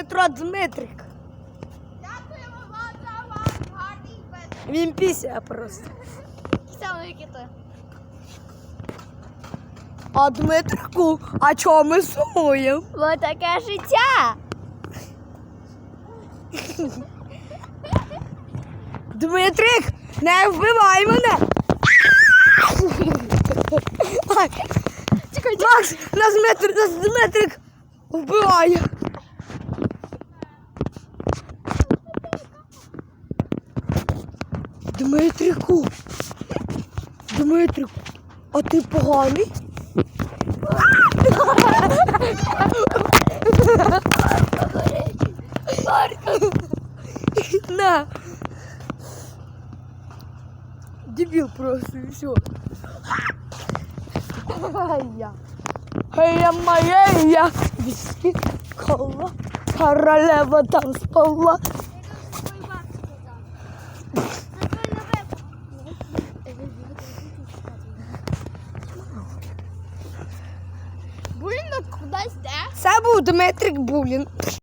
Дмитро Дмитрик. Дякуємо вам за ваш гарний вечір. Він після просто. Саме. А Дмитрику, а чого ми сумуємо? Бо таке життя. Дмитрик, не вбивай мене! Чекай, Макс, нас Дмитрик, нас Дмитрик вбиває. Дмитрику. Дмитрику, а ти поганий? На. Дебіл просто і все. Ай-я. Гея моя, я віскі кола, королева там спала. Кудись де? Це Дмитрик Булін.